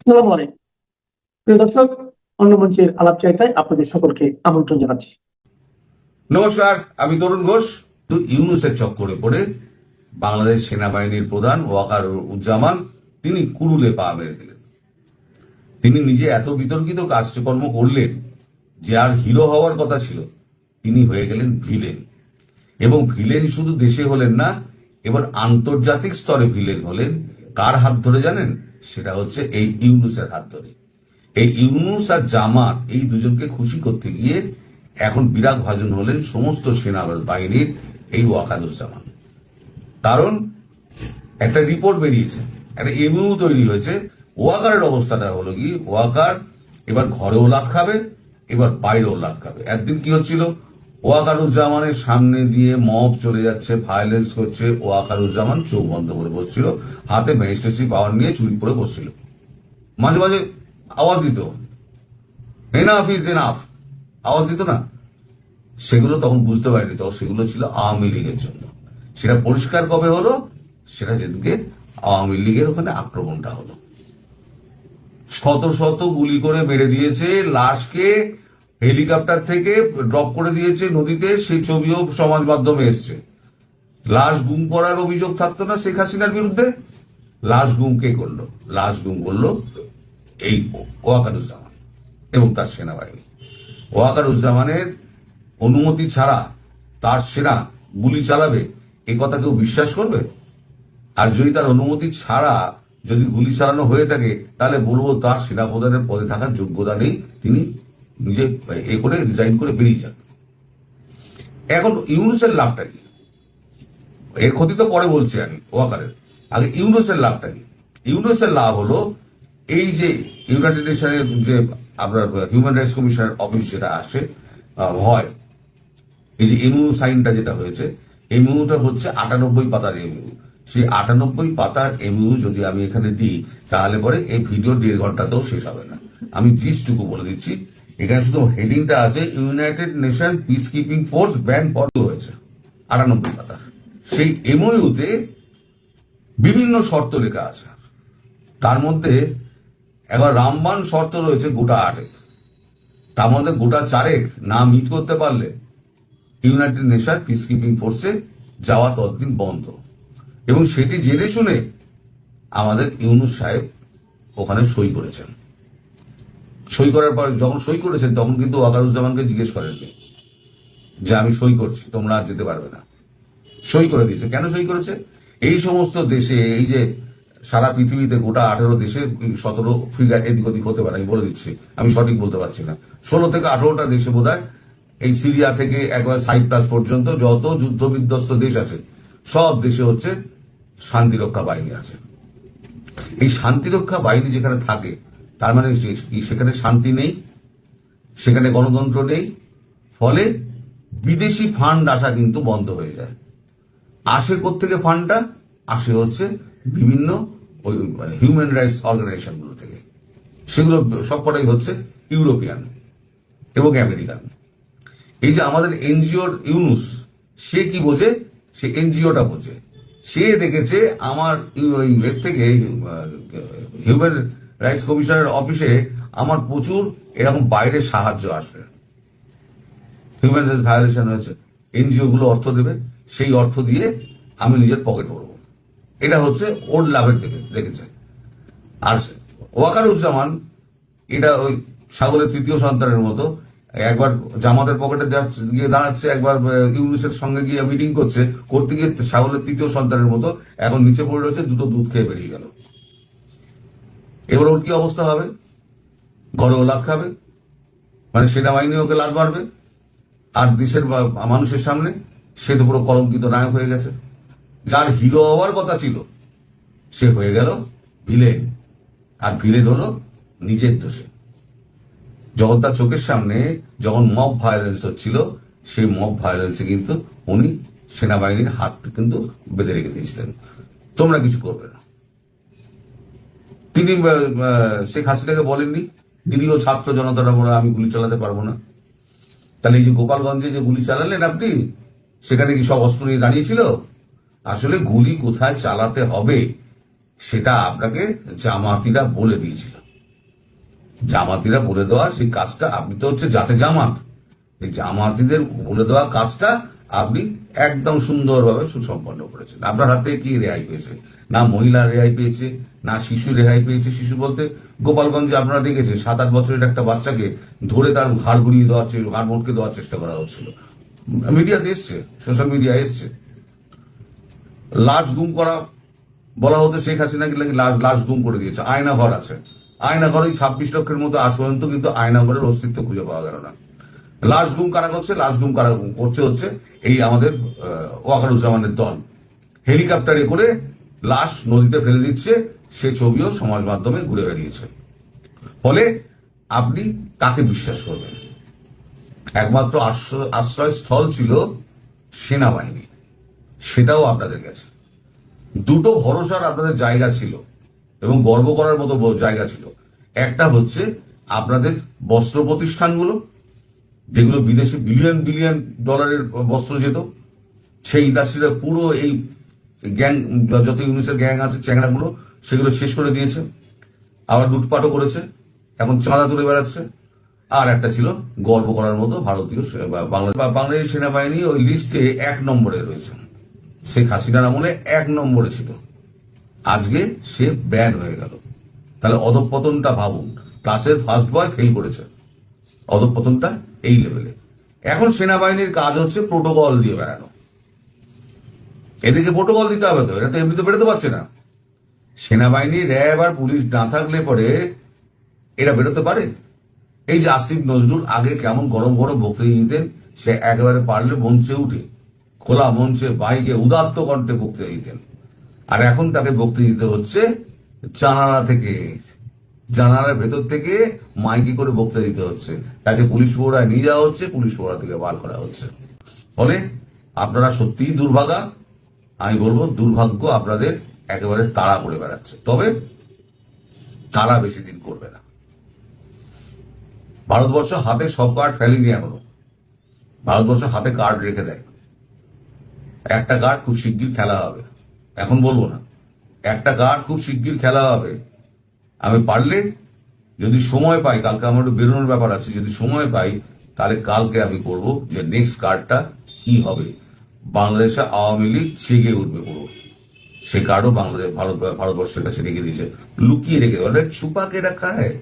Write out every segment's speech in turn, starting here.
আসসালামু আলাইকুম। প্রিয় দর্শক, অন্য আলাপ চাইতায় আপনাদের সকলকে আমন্ত্রণ জানাচ্ছি। নমস্কার, আমি তরুণ ঘোষ। ইউনুসের চক্করে পড়ে বাংলাদেশ সেনাবাহিনীর প্রধান ওয়াকার উজ্জামান, তিনি কুরুলে পা মেরে দিলেন। তিনি নিজে এত বিতর্কিত কাজকর্ম করলেন যে আর হিরো হওয়ার কথা ছিল। তিনি হয়ে গেলেন ভিলেন। এবং ভিলেন শুধু দেশে হলেন না, এবার আন্তর্জাতিক স্তরে ভিলেন হলেন। কার হাত ধরে জানেন? সেটা হচ্ছে এই ইউনুসের হাত ধরে। এই ইউনুস আর জামাত এই দুজনকে খুশি করতে গিয়ে এখন বিরাট ভাজন হলেন সমস্ত সেনা বাহিনীর এই ওয়াকারুজ্জামান কারণ একটা রিপোর্ট বেরিয়েছে, একটা এমইউ তৈরি হয়েছে, ওয়াকারের অবস্থাটা হলো কি? ওয়াকার এবার ঘরেও লাভ খাবে, এবার বাইরেও লাভ খাবে। একদিন কি হচ্ছিল? ওয়াকারুজ্জামানের সামনে দিয়ে মব চলে যাচ্ছে ভায়োলেন্স করছে ওয়াকারুজ্জামান। চোখ বন্ধ করে বসছিল, হাতে ম্যাজিস্ট্রেসি পাওয়ার নিয়ে চুরি করে বসছিল। মাঝে মাঝে আওয়াজ দিত। এনাফ ইজ এনাফ আওয়াজ দিত না। সেগুলো তখন বুঝতে পারিনি, তখন সেগুলো ছিল আওয়ামী লীগের জন্য। সেটা পরিষ্কার কবে হলো? সেটা যেদিকে আওয়ামী লীগের ওখানে আক্রমণটা হলো। শত শত গুলি করে মেরে দিয়েছে লাশকে হেলিকপ্টার থেকে ড্রপ করে দিয়েছে নদীতে সেই ছবিও সমাজ মাধ্যমে এসছে। লাশ গুম করার অভিযোগ থাকতো না শেখ হাসিনার বিরুদ্ধে? লাশ গুম কে করল? লাশ গুম করল এই ওয়াকারুজ্জামান এবং তার সেনাবাহিনী। ওয়াকারুজ্জামানের অনুমতি ছাড়া তার সেনা গুলি চালাবে, এ কথা কেউ বিশ্বাস করবে? আর যদি তার অনুমতি ছাড়া যদি গুলি চালানো হয়ে থাকে, তাহলে বলব তার সেনাপ্রধানের পদে থাকার যোগ্যতা নেই। তিনি নিজে এ করে রিজাইন করে বেরিয়ে যান এখন ইউনুসের লাভটা কি? এর ক্ষতি তো পরে বলছি আমি ওয়াকারের আগে ইউনুসের লাভটা কি? ইউনুসের লাভ হলো এই যে ইউনাইটেড নেশনের যে আপনার হিউম্যান রাইটস কমিশনের অফিস যেটা আসে হয়, এই যে এমইউ সাইনটা যেটা হয়েছে, এমইউটা হচ্ছে আটানব্বই পাতার এমইউ। সেই আটানব্বই পাতার এমইউ যদি আমি এখানে দিই, তাহলে পরে এই ভিডিও দেড় ঘন্টাতেও শেষ হবে না। আমি জিসটুকু বলে দিচ্ছি এখানে শুধু হেডিংটা আছে United Nation peace keeping force ban follow হয়েছে, আটানব্বই পাতা। সেই এমইউতে বিভিন্ন শর্ত লেখা আছে। তার মধ্যে এবার রামবান শর্ত রয়েছে গোটা আটেক তার মধ্যে গোটা চারেক না মিট করতে পারলে ইউনাইটেড নেশন পিস কিপিং ফোর্সে যাওয়া ততদিন বন্ধ। এবং সেটি জেনে শুনে আমাদের ইউনুস সাহেব ওখানে সই করেছেন। সই করার পর যখন সই করেছেন, তখন কিন্তু ওয়াকারুজ্জামানকে জিজ্ঞেস করেননি যে আমি সই করছি, তোমরা আর যেতে পারবে না। সই করে দিয়েছে। কেন সই করেছে? এই সমস্ত দেশে, এই যে সারা পৃথিবীতে গোটা আঠেরো দেশে, সতেরো ফিগার এদিক ওদিক হতে পারে, আমি বলে দিচ্ছি। আমি সঠিক বলতে পারছি না। ষোলো থেকে আঠেরোটা দেশে বোধ এই সিরিয়া থেকে একবার সাইপ্রাস পর্যন্ত যত যুদ্ধ বিধ্বস্ত দেশ আছে, সব দেশে হচ্ছে শান্তিরক্ষা বাহিনী আছে। এই শান্তিরক্ষা বাহিনী যেখানে থাকে তার মানে সেখানে শান্তি নেই, সেখানে গণতন্ত্র নেই, ফলে বিদেশি ফান্ড আসা কিন্তু বন্ধ হয়ে যায়। আসে থেকে ফান্ডটা আসে হচ্ছে বিভিন্ন ওই হিউম্যান রাইটস অর্গানাইজেশনগুলো থেকে। সেগুলো সবকটাই হচ্ছে ইউরোপিয়ান এবং আমেরিকান। এই যে আমাদের এনজিওর ইউনুস, সে কি বোঝে? সে এনজিওটা বোঝে। সে দেখেছে আমার এর থেকে হিউম্যান রাইটস কমিশনের অফিসে আমার প্রচুর এরকম বাইরের সাহায্য আসবে হিউম্যান রাইটস ভায়োলেশন হয়েছে। এনজিও গুলো অর্থ দেবে, সেই অর্থ দিয়ে আমি নিজের পকেট ভরবো। এটা হচ্ছে ওর লাভের দিকে দেখেছে। আর ওয়াকারুজ্জামান, এটা ওই সাগরের তৃতীয় সন্তানের মতো, একবার জামাতের পকেটে গিয়ে দাঁড়াচ্ছে, একবার ইউনুসের সঙ্গে গিয়ে মিটিং করছে, করতে গিয়ে সাগরের তৃতীয় সন্তানের মতো, এখন নিচে পড়ে রয়েছে, দুটো দুধ খেয়ে বেরিয়ে গেল। এবার ওর কি অবস্থা হবে? ঘরেও লাভ খাবে? মানে সেনাবাহিনী ওকে লাভ মারবে? আর দেশের মানুষের সামনে সে তো পুরো কলঙ্কিত নায়ক হয়ে গেছে। যার হিরো হওয়ার কথা ছিল, সে হয়ে গেল ভিলেন। আর ভিলেন হলো নিজের দোষে। যখন তার চোখের সামনে যখন মব ভায়োলেন্স হচ্ছিল, সেই মব ভায়োলেন্সে কিন্তু উনি সেনাবাহিনীর হাত কিন্তু বেঁধে রেখে দিয়েছিলেন। তোমরা কিছু করবে না। তিনি শেখ হাসিনাকে বলেননি নিরীহ ছাত্র জনতারা বলে আমি গুলি চালাতে পারব না। তাহলে এই যে গোপালগঞ্জে যে গুলি চালালেন আপনি, সেখানে কি সব অস্ত্র নিয়ে দাঁড়িয়েছিল? আসলে গুলি কোথায় চালাতে হবে, সেটা আপনাকে জামাতিরা বলে দিয়েছিল। জামাতিরা বলে দেওয়া সেই কাজটা, আপনি তো হচ্ছে জাতে জামাত। এই জামাতিদের বলে দেওয়া কাজটা আপনি একদম সুন্দরভাবে সুসম্পন্ন করেছেন। আপনার হাতে কি রেহাই পেয়েছে না মহিলা রেহাই পেয়েছে, না শিশু রেহাই পেয়েছে শিশু বলতে। গোপালগঞ্জে আপনারা দেখেছেন, সাত আট বছরের একটা বাচ্চাকে ধরে তার ঘাড় গুড়িয়ে দেওয়ার চে- ঘাড় মোটকে দেওয়ার চেষ্টা করা হচ্ছিল। মিডিয়াতে এসছে, সোশ্যাল মিডিয়া এসছে। লাশ গুম করা বলা হতো শেখ হাসিনাকে নাকি লাশ লাশ গুম করে দিয়েছে। আয়না ঘর আছে। আয়না ঘর ওই ছাব্বিশ লক্ষের মতো আজ পর্যন্ত কিন্তু আয়না ঘরের অস্তিত্ব খুঁজে পাওয়া গেল না। লাশ গুম কারা করছে? লাশ গুম কারা করছে হচ্ছে এই আমাদের ওয়াকারুজ্জামানের দল। হেলিকপ্টারে করে লাশ নদীতে ফেলে দিচ্ছে, সে ছবিও সমাজ মাধ্যমে ঘুরে বেরিয়েছে ফলে আপনি কাকে বিশ্বাস করবেন? একমাত্র আশ্রয়, আশ্রয়স্থল ছিল সেনাবাহিনী। সেটাও আপনাদের কাছে। দুটো ভরসার আপনাদের জায়গা ছিল এবং গর্ব করার মতো জায়গা ছিল। একটা হচ্ছে আপনাদের বস্ত্র প্রতিষ্ঠানগুলো, যেগুলো বিদেশে বিলিয়ন বিলিয়ন ডলারের বস্ত্র যেত। সেই ইন্ডাস্ট্রিটা পুরো এই গ্যাং যত ইউনিসের গ্যাং আছে, চ্যাংড়াগুলো, সেগুলো শেষ করে দিয়েছে। আবার লুটপাটও করেছে, এখন চাঁদা তুলে বেড়াচ্ছে। আর একটা ছিল গর্ব করার মতো ভারতীয় সে- বাংলাদেশ সেনাবাহিনী ওই লিস্টে এক নম্বরে রয়েছে। শেখ হাসিনার আমলে এক নম্বরে ছিল। আজকে সে ব্যান হয়ে গেল। তাহলে অধপতনটা ভাবুন ক্লাসের ফার্স্ট বয় ফেল করেছে। অধপতনটা এই লেভেলে এখন সেনাবাহিনীর কাজ হচ্ছে প্রোটোকল দিয়ে বেড়ানো। এদেরকে প্রোটোকল দিতে হবে তো, এরা তো এমনিতে বেরোতে পারছে না। সেনাবাহিনী, র্যাব আর পুলিশ না থাকলে পরে এরা বেরোতে পারে। এই যে আসিফ নজরুল আগে কেমন গরম গরম বক্তৃতা দিতেন, সে একেবারে পারলে মঞ্চে উঠে, খোলা মঞ্চে বাইকে উদাত্ত কণ্ঠে বক্তৃতা দিতেন। আর এখন তাকে বক্তৃতা দিতে হচ্ছে জানালা থেকে। জানালার ভেতর থেকে মাইকে করে বক্তৃতা দিতে হচ্ছে। তাকে পুলিশ পোড়ায় নিয়ে যাওয়া হচ্ছে, পুলিশ পোড়া থেকে বার করা হচ্ছে। ফলে আপনারা সত্যিই দুর্ভাগা। আমি বলব, দুর্ভাগ্য আপনাদের একেবারে তাড়া করে বেড়াচ্ছে। তবে তারা বেশি দিন করবে না। ভারতবর্ষ হাতে সব কার্ড ফেলেনি এখনও। ভারতবর্ষ হাতে কার্ড রেখে দেয়। একটা কার্ড খুব শিগগির খেলা হবে। এখন বলব না। একটা কার্ড খুব শিগগির খেলা হবে। আমি পারলে যদি সময় পাই, কালকে আমার একটু বেরোনোর ব্যাপার আছে, যদি সময় পাই, তাহলে কালকে আমি করব যে নেক্সট কার্ডটা কি হবে। বাংলাদেশে আওয়ামী লীগ ছেগে উঠবে পুরো। সে কার্ডও বাংলাদেশ, ভারত, ভারতবর্ষের কাছে রেখে দিয়েছে। লুকিয়ে রেখে দেওয়া ছুপাকে রাখা হয়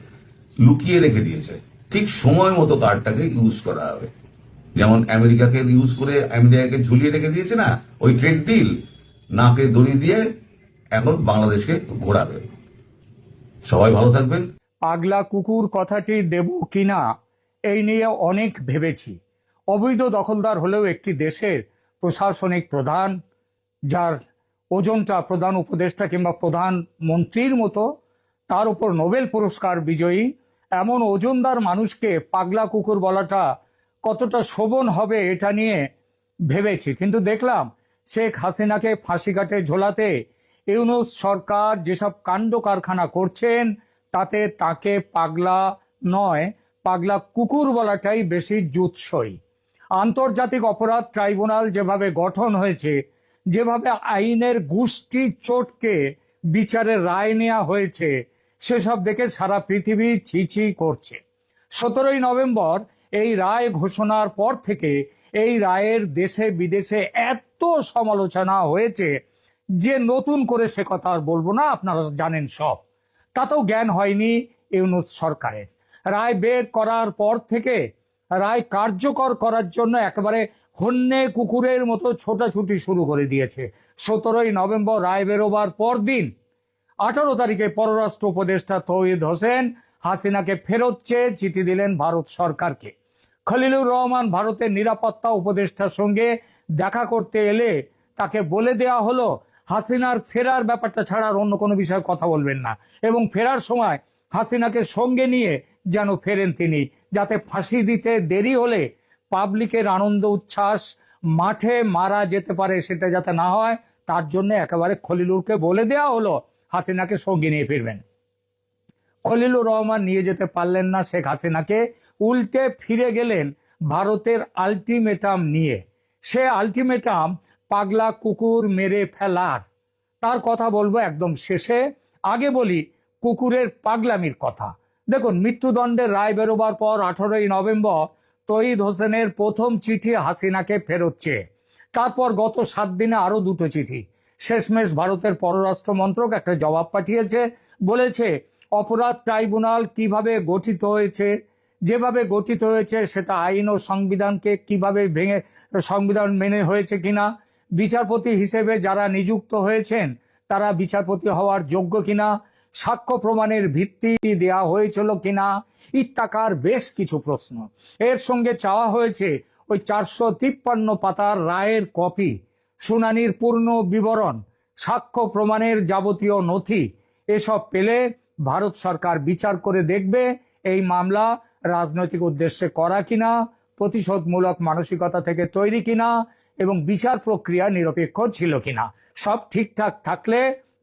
লুকিয়ে রেখে দিয়েছে। ঠিক সময় মতো কার্ডটাকে ইউজ করা হবে। যেমন আমেরিকাকে ইউজ করে আমেরিকাকে ঝুলিয়ে রেখে দিয়েছে না, ওই ট্রেড ডিল নাকে দড়ি দিয়ে এখন বাংলাদেশকে ঘোরাবে। সবাই ভালো থাকবেন। পাগলা কুকুর কথাটি দেব কিনা, এই নিয়ে অনেক ভেবেছি। অবৈধ দখলদার হলেও একটি দেশের প্রশাসনিক প্রধান, যার ওজনটা প্রধান উপদেষ্টা কিংবা প্রধান মন্ত্রীর মতো, তার উপর নোবেল পুরস্কার বিজয়ী, এমন ওজনদার মানুষকে পাগলা কুকুর বলাটা কতটা শোভন হবে এটা নিয়ে ভেবেছি। কিন্তু দেখলাম শেখ হাসিনাকে ফাঁসি কাটে ঝোলাতে ইউনুস সরকার যেসব কাণ্ড কারখানা করছেন, তাতে তাকে পাগলা নয়, পাগলা কুকুর বলাটাই বেশি জুৎসই। আন্তর্জাতিক অপরাধ ট্রাইব্যুনাল যেভাবে গঠন হয়েছে, যেভাবে আইনের গোষ্ঠী চোটকে বিচারের রায় নেওয়া হয়েছে, সেসব দেখে সারা পৃথিবী ছিছি করছে। সতেরোই নভেম্বর এই রায় ঘোষণার পর থেকে এই রায়ের দেশে বিদেশে এত সমালোচনা হয়েছে যে নতুন করে সে কথা আর বলব না, আপনারা জানেন সব। তাতেও জ্ঞান হয়নি ইউনুস সরকারের। রায় বের করার পর থেকে রায় কার্যকর করার জন্য একেবারে হন্যে কুকুরের মতো ছোটাছুটি শুরু করে দিয়েছে। সতেরোই নভেম্বর রায় বেরোবার পর দিন আঠারো তারিখে পররাষ্ট্র উপদেষ্টা তৌহিদ হোসেন হাসিনাকে ফেরত চেয়ে চিঠি দিলেন ভারত সরকারকে। খলিলুর রহমান ভারতের নিরাপত্তা উপদেষ্টার সঙ্গে দেখা করতে এলে তাকে বলে দেয়া হলো, হাসিনার ফেরার ব্যাপারটা ছাড়া আর অন্য কোনো বিষয়ে কথা বলবেন না। এবং ফেরার সময় হাসিনাকে সঙ্গে নিয়ে যেন ফেরেন তিনি। যাতে ফাঁসি দিতে দেরি হলে পাবলিকের আনন্দ উচ্ছ্বাস মাঠে মারা যেতে পারে সেটা যাতে না হয়, তার জন্য একেবারে খলিলুরকে বলে দেয়া হলো, হাসিনাকে সঙ্গে নিয়ে ফিরবেন। খলিলুর রহমান নিয়ে যেতে পারলেন না, শেখ হাসিনাকে উল্টে ফিরে গেলেন ভারতের আলটিমেটাম নিয়ে। সে আলটিমেটাম পাগলা কুকুর মেরে ফেলার। তার কথা বলব একদম শেষে। আগে বলি, কুকুরের পাগলামির কথা। দেখুন মৃত্যুদণ্ডের রায় বেরোবার পর আঠারোই নভেম্বর তহিদ হোসেনের প্রথম চিঠি হাসিনাকে ফেরত চেয়ে তারপর গত সাত দিনে আরও দুটো চিঠি। শেষমেশ ভারতের পররাষ্ট্র মন্ত্রক একটা জবাব পাঠিয়েছে, বলেছে, অপরাধ ট্রাইব্যুনাল কীভাবে গঠিত হয়েছে, যেভাবে গঠিত হয়েছে সেটা আইন ও সংবিধানকে কীভাবে ভেঙে, সংবিধান মেনে হয়েছে কিনা, বিচারপতি হিসেবে যারা নিযুক্ত হয়েছেন তারা বিচারপতি হওয়ার যোগ্য কিনা সাক্ষ্য প্রমাণের ভিত্তি দেয়া হয়েছিল কিনা? ইত্যাকার বেশ কিছু প্রশ্ন। এর সঙ্গে চাওয়া হয়েছে ওই চারশো তিপ্পান্ন পাতার রায়ের কপি। শুনানির পূর্ণ বিবরণ, সাক্ষ্য প্রমাণের যাবতীয় নথি, এসব পেলে ভারত সরকার বিচার করে দেখবে এই মামলা রাজনৈতিক উদ্দেশ্যে করা কিনা, প্রতিশোধমূলক মানসিকতা থেকে তৈরি কিনা এবং বিচার প্রক্রিয়া নিরপেক্ষ ছিল কিনা। সব ঠিকঠাক থাকলে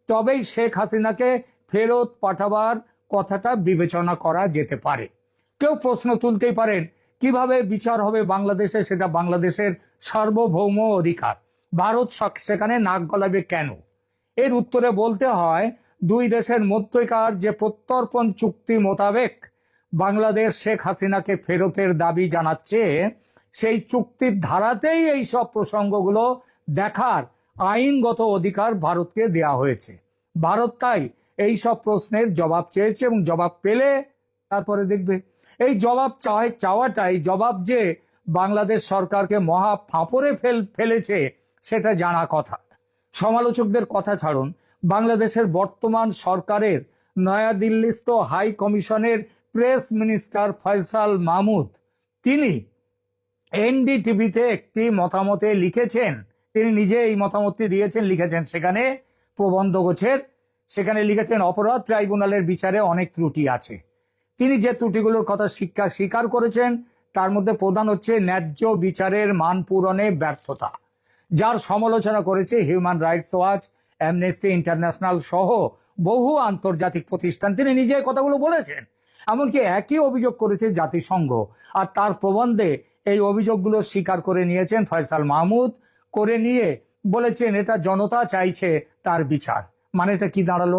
তবেই শেখ হাসিনাকে ফেরত পাঠাবার কথাটা বিবেচনা করা যেতে পারে। কেউ প্রশ্ন তুলতেই পারেন, কীভাবে বিচার হবে বাংলাদেশে? সেটা বাংলাদেশের সার্বভৌম অধিকার। ভারত সেখানে নাক গলাবে কেন? এর উত্তরে বলতে হয়, দুই দেশের মধ্যকার যে প্রত্যর্পণ চুক্তি মোতাবেক বাংলাদেশ শেখ হাসিনাকে ফেরতের দাবি জানাচ্ছে, সেই চুক্তির ধারাতেই এই সব প্রসঙ্গগুলো দেখার আইনগত অধিকার ভারতকে দেয়া হয়েছে। ভারত তাই এই সব প্রশ্নের জবাব চেয়েছে এবং জবাব পেলে তারপরে দেখবে, এই জবাব চাওয়াই চাওয়াটাই, জবাব যে বাংলাদেশ সরকারকে মহা ফাঁপড়ে ফেল, ফেলেছে, সেটা জানা কথা। সমালোচকদের কথা ছাড়ুন, বাংলাদেশের বর্তমান সরকারের নয়াদিল্লিস্থ হাই কমিশনের প্রেস মিনিস্টার ফয়সাল মাহমুদ, তিনি এনডিটিভিতে একটি মতামতে লিখেছেন, তিনি নিজে এই মতামতটি দিয়েছেন, লিখেছেন সেখানে প্রবন্ধ গোছের সেখানে লিখেছেন, অপরাধ ট্রাইব্যুনালের বিচারে অনেক ত্রুটি আছে। তিনি যে ত্রুটিগুলোর কথা শিক্ষা স্বীকার করেছেন, তার মধ্যে প্রধান হচ্ছে ন্যায্য বিচারের মান পূরণে ব্যর্থতা। যার সমালোচনা করেছে human rights watch, Amnesty International সহ বহু আন্তর্জাতিক প্রতিষ্ঠান। তিনি নিজে কথাগুলো বলেছেন। এমনকি একই অভিযোগ করেছে জাতিসংঘ। আর তার প্রবন্ধে এই অভিযোগগুলো স্বীকার করে নিয়েছেন ফয়সাল মাহমুদ। করে নিয়ে বলেছেন, এটা জনতা চাইছে তার বিচার। মানে এটা কি দাঁড়াল?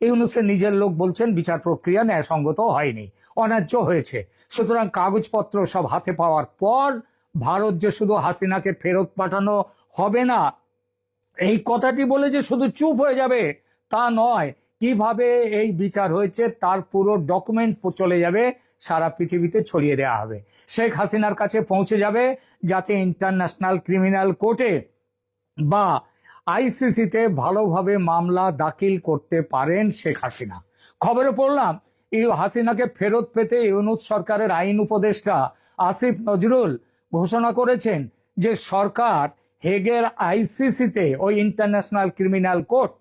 ইউনুসের নিজের লোক বলছেন, বিচার প্রক্রিয়া ন্যায়সঙ্গত হয়নি, অন্যায্য হয়েছে। সুতরাং কাগজপত্র সব হাতে পাওয়ার পর ভারত যে শুধু হাসিনাকে ফেরত পাঠানো হবে না, এই কথাটি বলে যে শুধু চুপ হয়ে যাবে, তা নয়। কীভাবে এই বিচার হয়েছে, তার পুরো ডকুমেন্ট চলে যাবে, সারা পৃথিবীতে ছড়িয়ে দেওয়া হবে। শেখ হাসিনার কাছে পৌঁছে যাবে যাতে ইন্টারন্যাশনাল ক্রিমিনাল কোর্টে বা আইসিসিতে ভালোভাবে মামলা দাখিল করতে পারেন শেখ হাসিনা। খবরে পড়লাম হাসিনাকে ফেরত পেতে ইউনুস সরকারের আইন উপদেষ্টা আসিফ নজরুল ঘোষণা করেছেন যে সরকার হেগের আইসিসিতে ওই ইন্টারন্যাশনাল ক্রিমিনাল কোর্ট,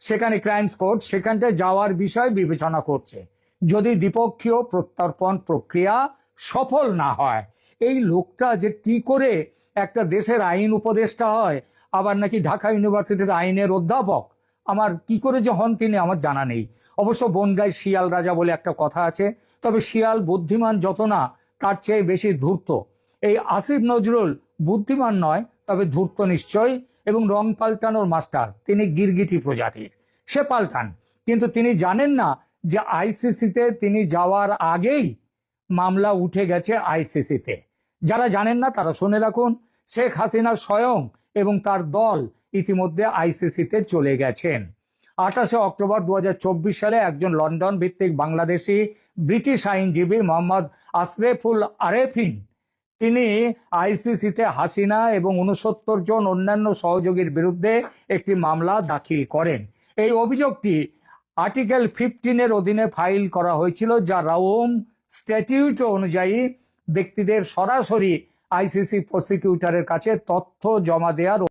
সেখানে ক্রাইমস কোর্ট, সেখানটায় যাওয়ার বিষয় বিবেচনা করছে। যদি দ্বিপক্ষীয় প্রত্যর্পণ প্রক্রিয়া সফল না হয়, এই লোকটা যে কি করে একটা দেশের আইন উপদেষ্টা হয় আবার নাকি ঢাকা ইউনিভার্সিটির আইনের অধ্যাপক? আমার কি করে যে হন তিনি আমার জানা নেই। অবশ্য বনগায় শিয়াল রাজা বলে একটা কথা আছে, তবে শিয়াল বুদ্ধিমান যত না, তার চেয়ে বেশি ধূর্ত। এই আসিফ নজরুল বুদ্ধিমান নয়, তবে ধূর্ত নিশ্চয় এবং রং পাল্টানোর মাস্টার। তিনি গিরগিটি প্রজাতির। সে পাল্টান। কিন্তু তিনি জানেন না যে আইসিসিতে তিনি যাওয়ার আগেই মামলা উঠে গেছে আইসিসিতে। যারা জানেন না তারা শুনে রাখুন, শেখ হাসিনা স্বয়ং এবং তার দল ইতিমধ্যে আইসিসিতে চলে গেছেন। আঠাশে অক্টোবর দু হাজার চব্বিশ সালে একজন লন্ডন ভিত্তিক বাংলাদেশি ব্রিটিশ আইনজীবী মোহাম্মদ আশরেফুল আরেফিন, তিনি আইসিসিতে হাসিনা এবং উনসত্তর জন অন্যান্য সহযোগীর বিরুদ্ধে একটি মামলা দাখিল করেন। এই অভিযোগটি আর্টিকেল ফিফটিনের অধীনে ফাইল করা হয়েছিল, যা রাওম স্ট্যাটিউট অনুযায়ী ব্যক্তিদের সরাসরি আইসিসি প্রসিকিউটরের কাছে তথ্য জমা দেওয়ার